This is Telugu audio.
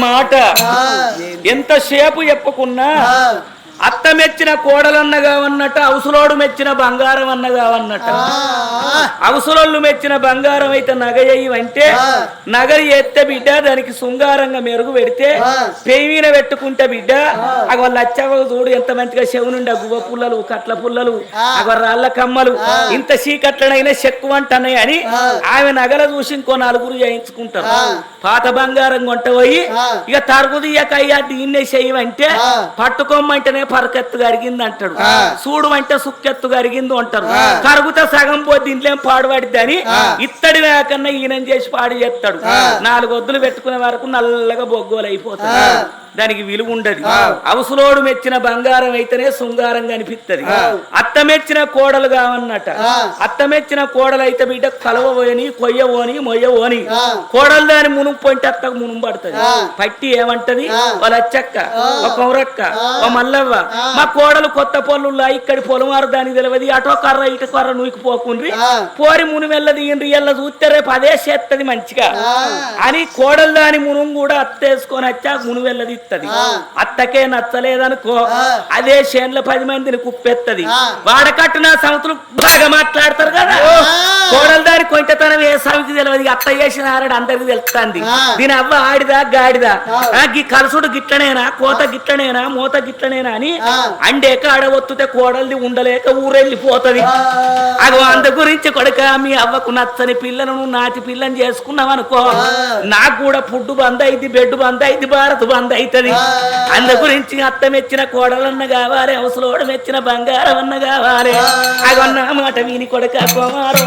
మాట. ఎంతసేపు చెప్పుకున్నా అత్త మెచ్చిన కోడలన్నగా ఉన్నట్టు అవసరోడు మెచ్చిన బంగారం అన్నగా ఉన్నట్టు అవసరోళ్ళు మెచ్చిన బంగారం అయితే నగ అంటే నగరి ఎత్తే బిడ్డ దానికి శృంగారంగా మెరుగు పెడితే పెయి మీద పెట్టుకుంటే బిడ్డ అగ లచ్చవ చూడు ఎంత మంచిగా చెవునుండి గువ్వ పుల్లలు కట్ల పుల్లలు అగ రాళ్ళ కమ్మలు ఇంత చీకట్లనైనా చెక్కు అంటున్నాయి అని ఆమె నగల చూసి ఇంకో నలుగురు చేయించుకుంటారు. పాత బంగారం కొంట పోయి ఇక తరుగుదీయక అయ్యా దీన్నే చెయ్యమంటే పట్టుకోమంటేనే పరకెత్తు కరిగింది అంటాడు చూడు అంటే సుక్కెత్తు కరిగింది అంటారు. కరుగుతా సగం పోతే ఇంట్లేం పాడుపడిద్ది అని ఇత్తడి వేకన్నా ఈయన చేసి పాడు చేస్తాడు. నాలుగు వద్దులు పెట్టుకునే వరకు నల్లగా బొగ్గోలు అయిపోతాడు దానికి విలువ ఉండదు. అవసరోడు మెచ్చిన బంగారం అయితేనే శృంగారం కనిపిస్తుంది అత్త మెచ్చిన కోడలు కావన్నట. అత్త మెచ్చిన కోడలు అయితే బిడ్డ కలవబోని కొయ్యబోని మొయ్యబోని కోడలు దాని మునుపు పొంటి అత్తకు మునుపు పడుతుంది. పట్టి ఏమంటది? వాళ్ళ అచ్చక్క ఒక కౌరక్క ఓ మల్లవ్వ. మా కోడలు కొత్త పొల్లుల్లా ఇక్కడి పొలమారు దానికి తెలియదు అటో కర్ర ఇటు కర్ర నూకి పోకుండ్రి పోరి మును వెళ్ళది ఎల్ల చూస్తే రేపు అదే చేత్తది మంచిగా. అని కోడలు దాని మునుము కూడా అత్తేసుకొని వచ్చా మును వెళ్ళది ఇత్తది అత్తకే నచ్చలేదనుకో అదే చేన్ల పది మందిని కుప్పెత్తది. వాడకట్టున సంవత్సరం బాగా మాట్లాడతారు కదా. కొంచెతనం ఏ సమికి తెలియదు అత్త చేసిన ఆరడు అందరికి తెలుస్తుంది దీని అవ్వ ఆడిదా? గాడిదా? గీ కలసుడు గిట్లనేనా? కోత గిట్లనేనా? మూత గిట్లనేనా అని అండేక ఆడవొత్తుతే కోడల్ది ఉండలేక ఊరెళ్ళిపోతది. అగో అంద గురించి కొడుక మీ అవ్వకు నచ్చని పిల్లను నాటి పిల్లని చేసుకున్నాం అనుకో. నాకు కూడా ఫుడ్ బంద్ అయింది బెడ్ బంద్ అయింది భారత్ బంద్ అవుతుంది అంద గురించి అత్త మెచ్చిన కోడలన్న కావాలి అవసరం మెచ్చిన బంగారం అన్న కావాలి అగొన్న మాట విని కొడుక కుమారో.